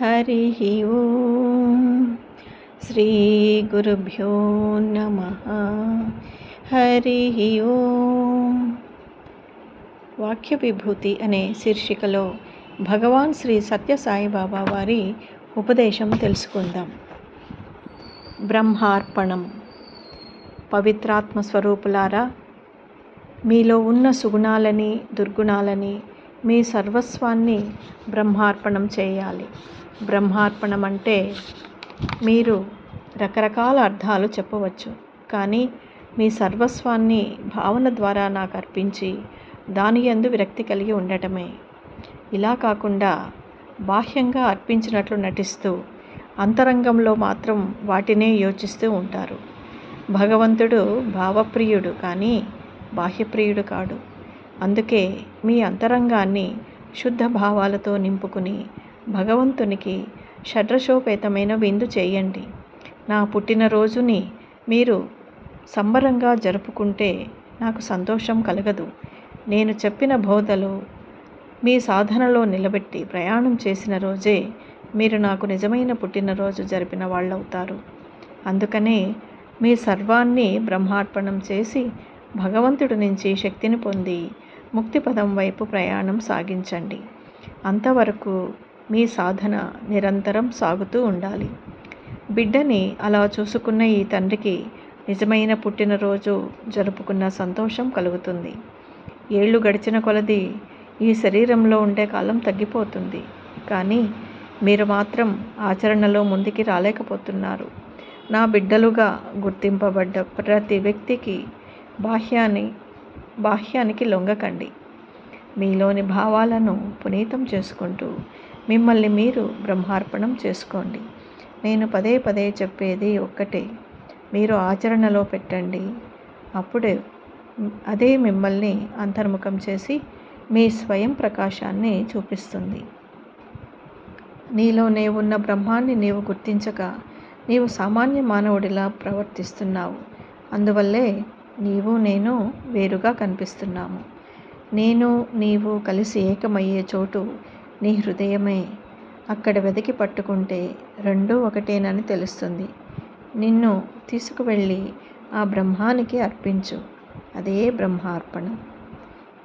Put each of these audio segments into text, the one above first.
హరి ఓం. శ్రీ గురుభ్యో నమ. హరి ఓం. వాక్య విభూతి అనే శీర్షికలో భగవాన్ శ్రీ సత్యసాయిబాబా వారి ఉపదేశం తెలుసుకుందాం. బ్రహ్మార్పణం. పవిత్రాత్మ స్వరూపులారా మీలో ఉన్న సుగుణాలని దుర్గుణాలని మీ సర్వస్వాన్ని బ్రహ్మార్పణం చేయాలి. బ్రహ్మార్పణం అంటే మీరు రకరకాల అర్థాలు చెప్పవచ్చు. కానీ మీ సర్వస్వాన్ని భావన ద్వారా నాకు అర్పించి దాని ఎందు విరక్తి కలిగి ఉండటమే. ఇలా కాకుండా బాహ్యంగా అర్పించినట్లు నటిస్తూ అంతరంగంలో మాత్రం వాటినే యోచిస్తూ ఉంటారు. భగవంతుడు భావప్రియుడు కానీ బాహ్యప్రియుడు కాడు. అందుకే మీ అంతరంగాన్ని శుద్ధ భావాలతో నింపుకుని భగవంతునికి షడ్రశోపేతమైన విందు చేయండి. నా పుట్టినరోజుని మీరు సంబరంగా జరుపుకుంటే నాకు సంతోషం కలగదు. నేను చెప్పిన బోధలు మీ సాధనలో నిలబెట్టి ప్రయాణం చేసిన రోజే మీరు నాకు నిజమైన పుట్టినరోజు జరిపిన వాళ్ళవుతారు. అందుకనే మీ సర్వాన్ని బ్రహ్మార్పణం చేసి భగవంతుడి నుంచి శక్తిని పొంది ముక్తిపదం వైపు ప్రయాణం సాగించండి. అంతవరకు మీ సాధన నిరంతరం సాగుతూ ఉండాలి. బిడ్డని అలా చూసుకున్న ఈ తండ్రికి నిజమైన పుట్టినరోజు జరుపుకున్న సంతోషం కలుగుతుంది. ఏళ్ళు గడిచిన కొలది ఈ శరీరంలో ఉండే కాలం తగ్గిపోతుంది. కానీ మీరు మాత్రం ఆచరణలో ముందుకి రాలేకపోతున్నారు. నా బిడ్డలుగా గుర్తింపబడ్డ ప్రతి వ్యక్తికి బాహ్యాన్ని బాహ్యానికి లొంగకండి. మీలోని భావాలను పునీతం చేసుకుంటూ మిమ్మల్ని మీరు బ్రహ్మార్పణం చేసుకోండి. నేను పదే పదే చెప్పేది ఒక్కటే మీరు ఆచరణలో పెట్టండి. అప్పుడే అదే మిమ్మల్ని అంతర్ముఖం చేసి మీ స్వయం ప్రకాశాన్ని చూపిస్తుంది. నీలోనే ఉన్న బ్రహ్మాన్ని నీవు గుర్తించక నీవు సామాన్య మానవుడిలా ప్రవర్తిస్తున్నావు. అందువల్లే నీవు నేను వేరుగా కనిపిస్తున్నాము. నేను నీవు కలిసి ఏకమయ్యే చోటు నీ హృదయమే. అక్కడ వెతికి పట్టుకుంటే రెండూ ఒకటేనని తెలుస్తుంది. నిన్ను తీసుకువెళ్ళి ఆ బ్రహ్మానికి అర్పించు. అదే బ్రహ్మార్పణ.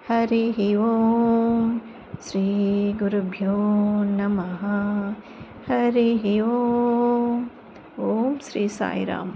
హరి ఓం శ్రీ గురుభ్యో నమ. హరి ఓం. ఓం శ్రీ సాయిరామ్.